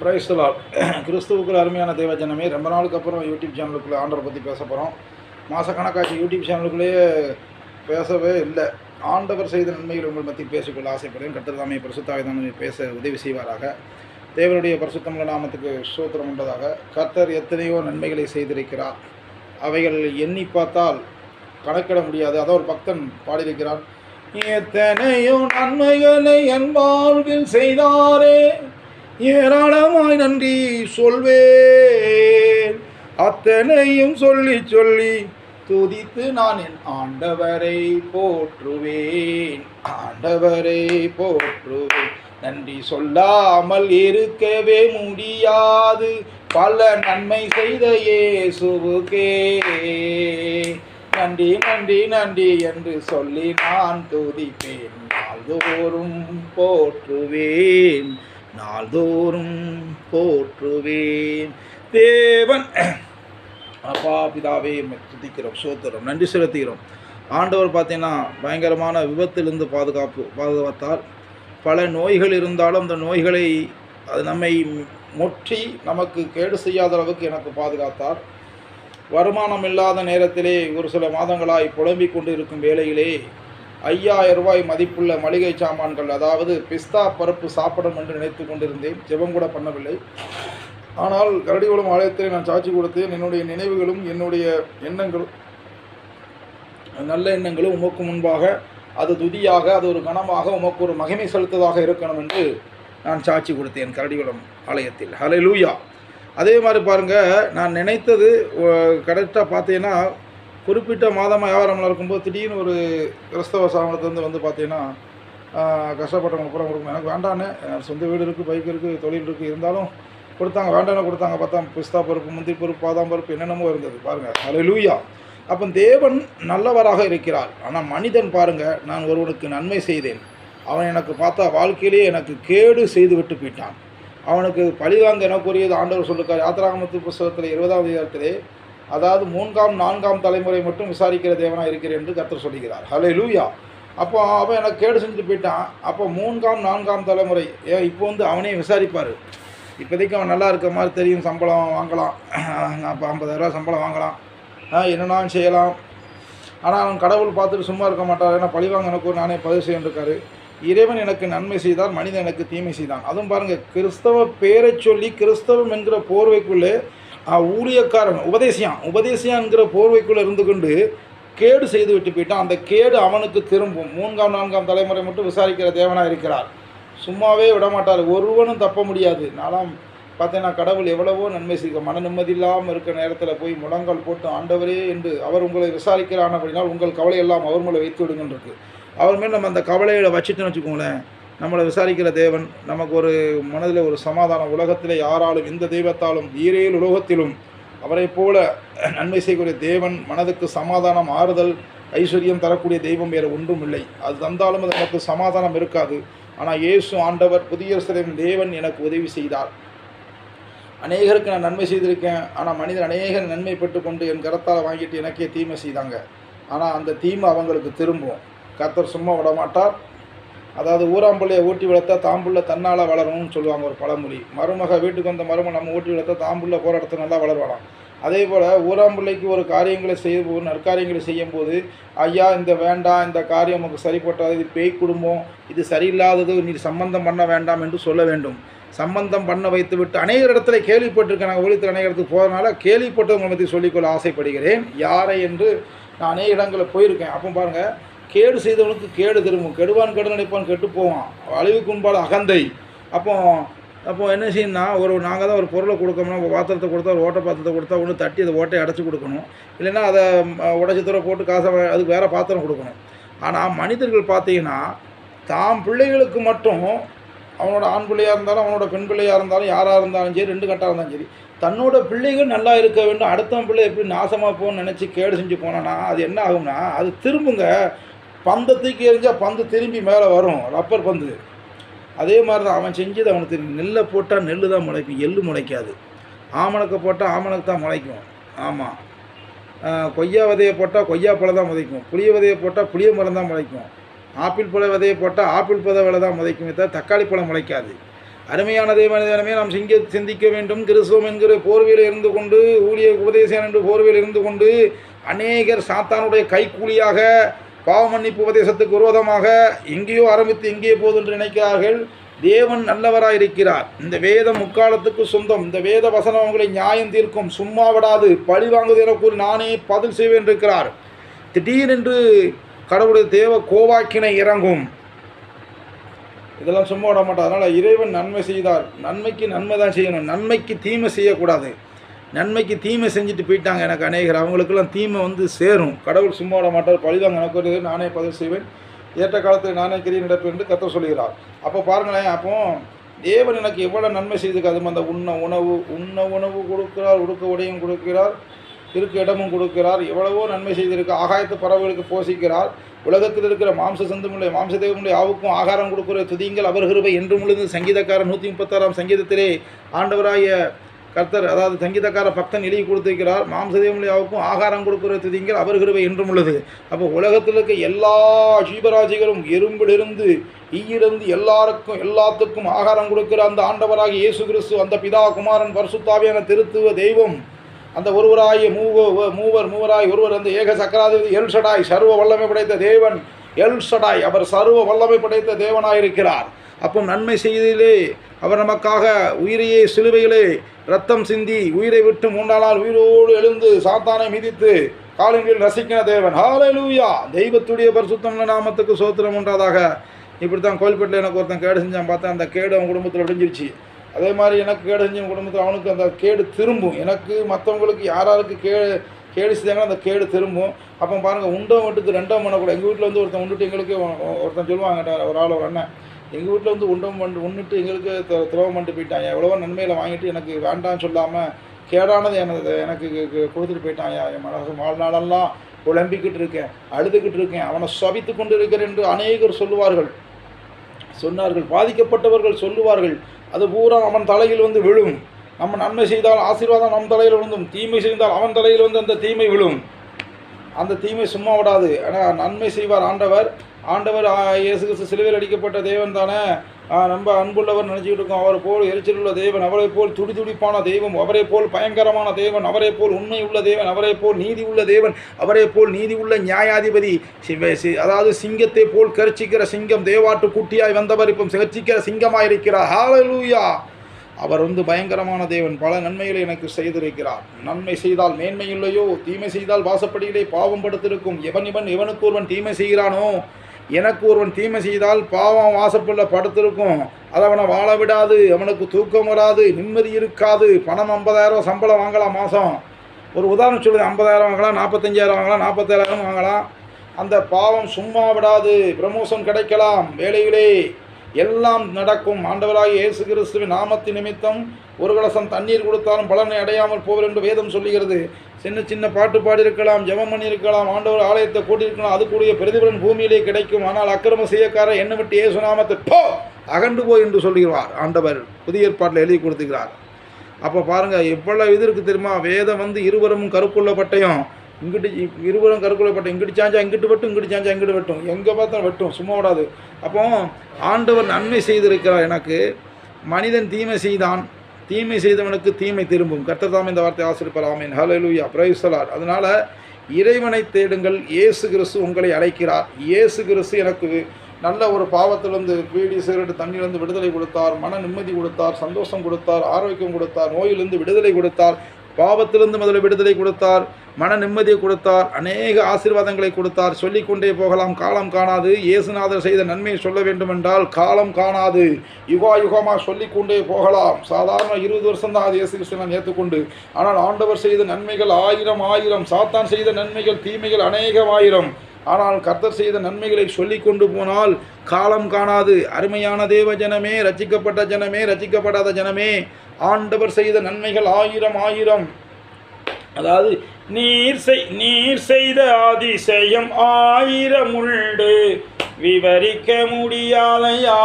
பிரைஸ்தலால் கிறிஸ்துவுக்குள் அருமையான தேவ ஜனமே ரொம்ப நாளுக்கு அப்புறம் யூடியூப் சேனலுக்குள்ளே ஆண்டரை பற்றி பேச போகிறோம் மாதக்கணக்காச்சு யூடியூப் சேனலுக்குள்ளேயே பேசவே இல்லை. ஆண்டவர் செய்த நன்மைகள் உங்கள் மத்தியில் பேசிக்கொள்ள ஆசைப்படுவேன் கத்திரதாமே பரிசுத்தாவிதான் பேச உதவி செய்வாராக. தேவனுடைய பரிசுத்தமுள்ள நாமத்துக்கு சூத்திரம் உண்டதாக. கர்த்தர் எத்தனையோ நன்மைகளை செய்திருக்கிறார். அவைகள் எண்ணி பார்த்தால் கணக்கிட முடியாது. அதான் ஒரு பக்தன் பாடியிருக்கிறான் எத்தனையோ நன்மைகளை என் வாழ்வில் செய்தாரே ஏராளமாய் நன்றி சொல்வேன். அத்தனையும் சொல்லி சொல்லி துதித்து நான் என் ஆண்டவரை போற்றுவேன். ஆண்டவரை போற்றுவேன். நன்றி சொல்லாமல் இருக்கவே முடியாது. பல நன்மை செய்த இயேசுவுக்கே. நன்றி நன்றி நன்றி என்று சொல்லி நான் துதிப்பேன். நாள்தோறும் போற்றுவேன். நாள்தோறும் போற்றுவேன். தேவன் அப்பா பிதாவே துதிக்கிறோம் சோத்துறோம் நன்றி செலுத்துகிறோம். ஆண்டவர் பார்த்தீங்கன்னா பயங்கரமான விபத்திலிருந்து பாதுகாப்பு பாதுகாத்தார். பல நோய்கள் இருந்தாலும் அந்த நோய்களை அது நம்மை முற்றி நமக்கு கேடு செய்யாத அளவுக்கு எனக்கு பாதுகாத்தார். வருமானம் இல்லாத நேரத்திலே ஒரு சில மாதங்களாய் புலம்பிக் கொண்டு இருக்கும் வேளையிலே ஐயாயிரம் ரூபாய் மதிப்புள்ள மளிகை சாமான்கள் அதாவது பிஸ்தா பருப்பு சாப்பிடும் என்று நினைத்து கொண்டிருந்தேன். ஜெபம் கூட பண்ணவில்லை. ஆனால் கரடிகுளம் ஆலயத்தில் நான் சாட்சி கொடுத்தேன். என்னுடைய நினைவுகளும் என்னுடைய எண்ணங்களும் நல்ல எண்ணங்களும் உமக்கு முன்பாக அது துதியாக அது ஒரு கனமாக உமக்கு ஒரு மகிமை செலுத்ததாக இருக்கணும் என்று நான் சாட்சி கொடுத்தேன் கரடிகுளம் ஆலயத்தில். ஹலே லூயா அதே மாதிரி பாருங்கள் நான் நினைத்தது கரெக்டாக பார்த்தீங்கன்னா குறிப்பிட்ட மாதமாக வியாபாரம்லாம் இருக்கும்போது திடீர்னு ஒரு கிறிஸ்தவ சாமத்துலேருந்து வந்து பார்த்தீங்கன்னா கஷ்டப்பட்டவங்க பூரா கொடுக்கணும் எனக்கு வேண்டான்னு சொந்த வீடு இருக்குது பைக் இருக்குது தொழில் இருக்குது இருந்தாலும் கொடுத்தாங்க. வேண்டாம்னு கொடுத்தாங்க. பார்த்தா பிஸ்தா பருப்பு முந்திரி பருப்பு பாதாம் பருப்பு என்னென்னமோ இருந்தது. பாருங்கள் அதில் லூயா அப்போ தேவன் நல்லவராக இருக்கிறார். ஆனால் மனிதன் பாருங்கள் நான் ஒருவனுக்கு நன்மை செய்தேன். அவன் எனக்கு பார்த்தா வாழ்க்கையிலேயே எனக்கு கேடு செய்து விட்டு போயிட்டான். அவனுக்கு பழிவாங்க எனக்குரியது ஆண்டவர் சொல்லுக்கார் யாத்திராகமத்து புஸ்தகத்தில் இருபதாவது அதிகாரத்திலே அதாவது மூன்றாம் நான்காம் தலைமுறை மட்டும் விசாரிக்கிற தேவனாக இருக்கிறேன் என்று கர்த்தர் சொல்லுகிறார். ஹலே லூயா அப்போ அவன் எனக்கு கேடு செஞ்சுட்டு போயிட்டான். அப்போ மூன்றாம் நான்காம் தலைமுறை ஏன் இப்போ வந்து அவனே விசாரிப்பார். இப்போதைக்கு அவன் நல்லா இருக்க மாதிரி தெரியும். சம்பளம் வாங்கலாம். அப்போ ஐம்பதாயிரரூவா சம்பளம் வாங்கலாம். என்னென்னாலும் செய்யலாம். ஆனால் அவன் கடவுள் பார்த்துட்டு சும்மா இருக்க மாட்டார் ஏன்னா பழிவாங்க எனக்கு நானே பதிவு செய்யண்டிருக்காரு இறைவன் எனக்கு நன்மை செய்தார் மனிதன் எனக்கு தீமை செய்தான். அதுவும் பாருங்கள் கிறிஸ்தவ பேரை சொல்லி கிறிஸ்தவம் என்கிற போர்வைக்குள்ளே ஊழியக்காரன் உபதேசியான். உபதேசியான்கிற போர்வைக்குள்ளே இருந்து கொண்டு கேடு செய்து விட்டு போயிட்டான். அந்த கேடு அவனுக்கு திரும்பும். மூன்றாம் நான்காம் தலைமுறை மட்டும் விசாரிக்கிற தேவனாக இருக்கிறார். சும்மாவே விடமாட்டார் ஒருவனும் தப்ப முடியாது. நாலாம் பார்த்தீங்கன்னா கடவுள் எவ்வளவோ நன்மை செய்ய மன நிம்மதி இல்லாமல் இருக்க நேரத்தில் போய் முழங்கால் போட்டு ஆண்டவரே என்று அவர் உங்களை விசாரிக்கிறான் அப்படின்னா உங்கள் கவலை எல்லாம் அவர் மேலே வைத்து விடுங்கன்றிருக்கு அவர் மேல் நம்ம அந்த கவலையை வச்சுட்டுன்னு வச்சுக்கோங்களேன். நம்மளை விசாரிக்கிற தேவன் நமக்கு ஒரு மனதில் ஒரு சமாதானம் உலகத்தில் யாராலும் எந்த தெய்வத்தாலும் ஈரேல் உலோகத்திலும் அவரை போல நன்மை செய்யக்கூடிய தேவன் மனதுக்கு சமாதானம் ஆறுதல் ஐஸ்வர்யம் தரக்கூடிய தெய்வம் வேறு ஒன்றும் இல்லை. அது தந்தாலும் அது நமக்கு சமாதானம் இருக்காது. ஆனால் இயேசு ஆண்டவர் புதிய தேவன் எனக்கு உதவி செய்தார். அநேகருக்கு நான் நன்மை செய்திருக்கேன். ஆனால் மனிதன் அநேகர் நன்மை பெற்றுக்கொண்டு என் கரத்தால் வாங்கிட்டு எனக்கே தீமை செய்தாங்க. ஆனால் அந்த தீமை அவங்களுக்கு திரும்பும். கத்தர் சும்மா விடமாட்டார். அதாவது ஊராம்பிள்ளையை ஊட்டி வளர்த்தா தாம்புள்ள தன்னால் வளரும்னு சொல்லுவாங்க ஒரு பழமொழி. மருமக வீட்டுக்கு வந்த மரும நம்ம ஊட்டி வளர்த்தா தாம்புள்ள போகிற இடத்துல நல்லா வளருவாளாம். அதே போல் ஊராம்பிள்ளைக்கு ஒரு காரியங்களை செய்ய நற்காரியங்களை செய்யும்போது ஐயா இந்த வேண்டாம் இந்த காரியம் நமக்கு சரிப்பட்டாது இது பேய் குடும்பம் இது சரியில்லாதது நீ சம்பந்தம் பண்ண வேண்டாம் என்று சொல்ல வேண்டும். சம்பந்தம் பண்ண வைத்து விட்டு அநேக இடத்துல கேள்விப்பட்டிருக்கேன். நாங்கள் ஒழித்து அநேக இடத்துக்கு போகிறனால கேள்விப்பட்டவங்களை பற்றி சொல்லிக்கொள்ள ஆசைப்படுகிறேன். யாரை என்று நான் அநேக இடங்களில் போயிருக்கேன். அப்போ பாருங்கள் கேடு செய்தவனுக்கு கேடு திரும்பும். கெடுவான் கெடு நினைப்பான் கெட்டு போவான். அழிவுக்கு முன்பாடு அகந்தை. அப்போ அப்போ என்ன செய்யணும்னா ஒரு நாங்கள் தான் ஒரு பொருளை கொடுக்கணும்னா ஒரு பாத்திரத்தை கொடுத்தா ஒரு ஓட்டை பாத்திரத்தை கொடுத்தா ஒன்று தட்டி அதை ஓட்டையை அடைச்சி கொடுக்கணும். இல்லைன்னா அதை உடச்சி தூர போட்டு காசை அதுக்கு வேறு பாத்திரம் கொடுக்கணும். ஆனால் மனிதர்கள் பார்த்தீங்கன்னா தாம் பிள்ளைகளுக்கு மட்டும் அவனோட ஆண் பிள்ளையாக இருந்தாலும் அவனோட பெண் பிள்ளையாக இருந்தாலும் யாராக இருந்தாலும் சரி ரெண்டு கட்டாக இருந்தாலும் சரி தன்னோட பிள்ளைகள் நல்லா இருக்க வேண்டும். அடுத்தவன் பிள்ளை எப்படி நாசமாக போகணும்னு நினச்சி கேடு செஞ்சு போனான்னா அது என்ன ஆகும்னா அது திரும்புங்க. பந்தை தூக்கி எறிஞ்சால் பந்து திரும்பி மேலே வரும் ரப்பர் பந்து. அதே மாதிரி தான் அவன் செஞ்சது அவனுக்கு தெரியும் நெல்லை போட்டால் நெல் தான் முளைக்கும் எள்ளு முளைக்காது. ஆமணக்கை போட்டால் ஆமணக்கு தான் முளைக்கும். ஆமாம் கொய்யா விதையை போட்டால் கொய்யா பழம் தான் முளைக்கும். புளிய விதையை போட்டால் புளிய மரம் தான் முளைக்கும். ஆப்பிள் பழ விதையை போட்டால் ஆப்பிள் பழ விலை தான் முதைக்கும் தவிர தக்காளி பழம் முளைக்காது. அருமையான மனிதனமே நாம் சிங்க சிந்திக்க வேண்டும். கிறிஸ்துவம் என்கிற போர்வையில் இருந்து கொண்டு ஊழிய உபதேசம் என்று போர்வையில் இருந்து கொண்டு அநேகர் சாத்தானுடைய கைக்கூலியாக பாவ மன்னிப்பு உபதேசத்துக்கு விரோதமாக எங்கேயோ ஆரம்பித்து எங்கேயோ போகுது என்று நினைக்கிறார்கள். தேவன் நல்லவராக இருக்கிறார் இந்த வேதம் முக்காலத்துக்கு சொந்தம் இந்த வேத வசனம் அவங்களை நியாயம் தீர்க்கும். சும்மா விடாது பழி வாங்குவது என கூறி நானே பதில் செய்வேன் இருக்கிறார் திடீரென்று கடவுளுடைய தேவ கோவாக்கினை இறங்கும். இதெல்லாம் சும்மா விட மாட்டார். அதனால் இறைவன் நன்மை செய்தார். நன்மைக்கு நன்மை தான் செய்யணும். நன்மைக்கு தீமை செய்யக்கூடாது. நன்மைக்கு தீமை செஞ்சுட்டு போயிட்டாங்க எனக்கு அநேகர். அவங்களுக்கெல்லாம் தீமை வந்து சேரும். கடவுள் சும்மா விட மாட்டார். பழிதாங்க எனக்கு வருது நானே பதிவு செய்வேன். ஏற்ற காலத்தில் நானே கிரியை நடப்பேன் என்று கத்த சொல்கிறார் அப்போ பாருங்களேன் அப்போ தேவன் எனக்கு எவ்வளோ நன்மை செய்திருக்கு? அது அந்த உண்ண உணவு உண்ண உணவு கொடுக்கிறார் உடுக்க உடையும் கொடுக்கிறார் இருக்க இடமும் கொடுக்கிறார். எவ்வளவோ நன்மை செய்திருக்கு. ஆகாயத்து பறவைகளுக்கு போஷிக்கிறார். உலகத்தில் இருக்கிற மாம்ச சந்தமுடைய மாம்ச தேவனுடைய ஆவுக்கும் ஆகாரம் கொடுக்கிற துதிங்கள் அவர் கிருபை என்று முழுந்து சங்கீதக்காரன் நூற்றி முப்பத்தாறாம் சங்கீதத்திலே ஆண்டவராய கர்த்தர் அதாவது சங்கீதக்கார பக்தன் எழுதி கொடுத்திருக்கிறார் மாம்சதேவனுடைய ஆகாரம் கொடுக்கிற துதிங்கள் அவர் கிருவை என்றும் உள்ளது. அப்போ உலகத்தில் இருக்க எல்லா ஜீவராசிகளும் எறும்பிலிருந்து ஈயிலிருந்து எல்லாருக்கும் எல்லாத்துக்கும் ஆகாரம் கொடுக்கிற அந்த ஆண்டவராகிய இயேசு கிறிஸ்து அந்த பிதா குமாரன் பரிசுத்தாவியான திருத்துவ தெய்வம் அந்த ஒருவராகிய மூவ மூவர் மூவராய் ஒருவர் அந்த ஏக சக்கராதிபதி எல்ஷடாய் சர்வ வல்லமை படைத்த தேவன் எல்ஷடாய் அவர் சர்வ வல்லமை படைத்த தேவனாயிருக்கிறார். அப்போ நன்மை செய்திலே அவர் நமக்காக உயிரையே சிலுவையிலே ரத்தம் சிந்தி உயிரை விட்டு மூன்றாளால் நாள் உயிரோடு எழுந்து சாத்தானை மிதித்து காலங்களில் ரசிக்கிற தேவன். ஹalleluya தெய்வத்துடைய பரிசுத்தம் நாமத்துக்கு சோத்திரம் உண்டாதாக. இப்படி தான் கோயில்பேட்டில் எனக்கு ஒருத்தன் கேடு செஞ்சான். பார்த்தேன் அந்த கேடு அவன் குடும்பத்தில் விடிஞ்சிருச்சு. அதே மாதிரி எனக்கு கேடு செஞ்ச குடும்பத்தில் அவனுக்கு அந்த கேடு திரும்பும். எனக்கு மற்றவங்களுக்கு யாராருக்கு கே கேடு செஞ்சாங்களோ அந்த கேடு திரும்பும். அப்போ பாருங்கள் உண்டோ விட்டுக்கு ரெண்டோ பண்ணக்கூடாது எங்கள் வீட்டில் வந்து ஒருத்தன் உண்டுட்டு எங்களுக்கு ஒருத்தன் சொல்லுவாங்க ஒரு ஆள் ஒரு அண்ணன். எங்கள் வீட்டில் வந்து உண்டம் பண்ணி உண்ணுட்டு எங்களுக்கு த- துரோகம் பண்ணிட்டு போயிட்டாங்க எவ்வளவோ நன்மையில் வாங்கிட்டு எனக்கு வேண்டாம்னு சொல்லாமல் கேடானது எனக்கு எனக்கு கொடுத்துட்டு போயிட்டான் என் மனசு வாழ்நாளெல்லாம் குழம்பிக்கிட்டு இருக்கேன் அழுதுகிட்டு இருக்கேன். அவனை சபித்து கொண்டு இருக்கிறேன் என்று அநேகர் சொல்லுவார்கள். சொன்னார்கள் பாதிக்கப்பட்டவர்கள் சொல்லுவார்கள். அது பூரா அவன் தலையில் வந்து விழும். நம்ம நன்மை செய்தால் ஆசீர்வாதம் நம் தலையில் விழுந்தும் தீமை செய்தால் அவன் தலையில் வந்து அந்த தீமை விழும். அந்த தீமை சும்மா விடாது. ஆனால் நன்மை செய்வார் ஆண்டவர். ஆண்டவர் இயேசு கிறிஸ்து சிலுவையில் அடிக்கப்பட்ட தேவன் தானே. ரொம்ப அன்புள்ளவர் நினச்சிக்கிட்டு இருக்கோம். அவர் போல் எரிச்சலுள்ள தேவன் அவரை போல் துடி துடிப்பான தெய்வம் அவரை போல் பயங்கரமான தேவன் அவரை போல் உண்மை உள்ள தேவன் அவரை போல் நீதி உள்ள தேவன் அவரை போல் நீதி உள்ள நியாயாதிபதி அதாவது சிங்கத்தை போல் கரிச்சிக்கிற சிங்கம் தேவாட்டு குட்டியாய் வந்தவர் இப்போ கரிச்சிக்கிற சிங்கமாய் இருக்கிறார். அவர் வந்து பயங்கரமான தேவன். பல நன்மைகளை எனக்கு செய்திருக்கிறார். நன்மை செய்தால் மேன்மை இல்லையோ? தீமை செய்தால் வாசப்படியிலே பாவம் படுத்திருக்கும். எவன் இவன் எவனுக்கு ஒருவன் தீமை செய்கிறானோ? எனக்கு ஒருவன் தீமை செய்தால் பாவம் வாசப்புள்ள படுத்திருக்கும். அது அவனை வாழ விடாது அவனுக்கு தூக்கம் வராது நிம்மதி இருக்காது. பணம் ஐம்பதாயிரம் சம்பளம் வாங்கலாம் மாதம் ஒரு உதாரணம் சொல்லுது ஐம்பதாயிரம் வாங்கலாம் நாற்பத்தஞ்சாயிரம் வாங்கலாம் நாற்பத்தாயிரம் வாங்கலாம். அந்த பாவம் சும்மா விடாது. ப்ரமோஷன் கிடைக்கலாம். வேலையிலே எல்லாம் நடக்கும். ஆண்டவராக இயேசு கிறிஸ்துவின் நாமத்தின் நிமித்தம் ஒரு கலசம் தண்ணீர் கொடுத்தாலும் பலனை அடையாமல் போவர் என்று வேதம் சொல்லுகிறது. சின்ன சின்ன பாட்டு பாடியிருக்கலாம் ஜெபம் பண்ணியிருக்கலாம் ஆண்டவர் ஆலயத்தை கூட்டியிருக்கலாம் அதுக்குரிய பிரதிபலன் பூமியிலே கிடைக்கும். ஆனால் அக்கிரம செய்யக்காரர் என்ன விட்டு இயேசு நாமத்தை போ அகண்டு போய் என்று சொல்லுகிறார். ஆண்டவர் புதிய ஏற்பாட்டில் எழுதி கொடுத்துக்கிறார் அப்போ பாருங்கள் எவ்வளோ இது இருக்குது தெரியுமா? வேதம் வந்து இருவரும் கருப்புள்ள பட்டயம் இங்கிட்டு இருபுறம் இருவரும் கருக்குள்ள பட்டயம் இங்கிட்டு சாஞ்சா இங்கிட்டு வெட்டும் இங்கிட்டு சாஞ்சா இங்கிட்டு வெட்டும். எங்கே பார்த்தா வெட்டும் சும்மா விடாது. அப்போ ஆண்டவர் நன்மை செய்திருக்கிறார் எனக்கு. மனிதன் தீமை செய்தான். தீமை செய்தவனுக்கு தீமை திரும்பும். கர்த்தர் இந்த வார்த்தை ஆசிரிப்பார். ஆமீன். ஹalleluya அதனால் இறைவனை தேடுங்கள். இயேசு கிறிஸ்து உங்களை அழைக்கிறார். இயேசு கிறிஸ்து எனக்கு நல்ல ஒரு பாவத்திலிருந்து பீடி சிகரெட்டு தண்ணியிலிருந்து விடுதலை கொடுத்தார். மன நிம்மதி கொடுத்தார். சந்தோஷம் கொடுத்தார். ஆரோக்கியம் கொடுத்தார். நோயிலிருந்து விடுதலை கொடுத்தார். பாவத்திலிருந்து முதல்ல விடுதலை கொடுத்தார். மன நிம்மதியை கொடுத்தார் அநேக ஆசீர்வாதங்களை கொடுத்தார். சொல்லிக்கொண்டே போகலாம் காலம் காணாது. இயேசுநாதர் செய்த நன்மையை சொல்ல வேண்டுமென்றால் காலம் காணாது. யுகா யுகமாக சொல்லிக்கொண்டே போகலாம். சாதாரண இருபது வருஷம் தான் அது இயேசு கிறிஸ்து ஏற்றுக்கொண்டு. ஆனால் ஆண்டவர் செய்த நன்மைகள் ஆயிரம் ஆயிரம். சாத்தான் செய்த நன்மைகள் தீமைகள் அநேகம் ஆயிரம். ஆனால் கர்த்தர் செய்த நன்மைகளை சொல்லி கொண்டு போனால் காலம் காணாது. அருமையான தேவ ஜனமே ரச்சிக்கப்பட்ட ஜனமே ரச்சிக்கப்படாத ஜனமே ஆண்டவர் செய்த நன்மைகள் ஆயிரம் ஆயிரம். அதாவது நீர் செய் நீர் செய்த அதிசயம் ஆயிரம் உண்டு விவரிக்க முடியாதையா?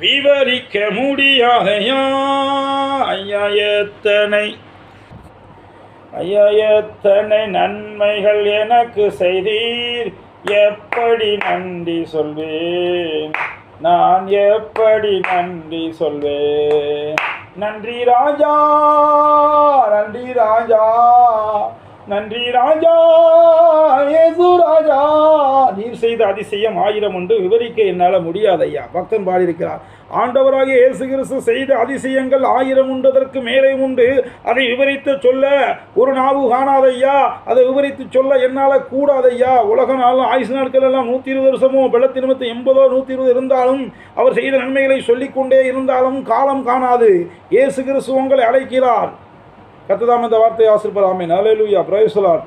விவரிக்க முடியாதையா? ஐயா எத்தனை? ஐயா எத்தனை நன்மைகள் எனக்கு செய்தீர்? எப்படி நன்றி சொல்வேன்? நான் எப்படி நன்றி சொல்வேன்? நன்றி ராஜா நன்றி ராஜா. நன்றி ராஜா ஏசு ராஜா. நீர் செய்த அதிசயம் ஆயிரம் உண்டு. விவரிக்க என்னால் முடியாது ஐயா பக்தன் பாடியிருக்கிறார். ஆண்டவராக இயேசு கிறிஸ்து செய்த அதிசயங்கள் ஆயிரம் உண்டதற்கு மேலே உண்டு. அதை விவரித்து சொல்ல ஒரு நாவு காணாதையா அதை விவரித்து சொல்ல என்னால் கூடாதையா உலக நாளும் ஆயுசு நாட்கள் எல்லாம் நூற்றி இருபது வருஷமோ வெள்ளத்தி நிமித்தம் எண்பதோ நூற்றி இருபது இருந்தாலும் அவர் செய்த நன்மைகளை சொல்லிக்கொண்டே இருந்தாலும் காலம் காணாது. இயேசு கிறிஸ்து உங்களை அழைக்கிறார். கத்ததாம் இந்த வார்த்தையை ஆசிர்பராமே நலேலுயா பிரவேசலார்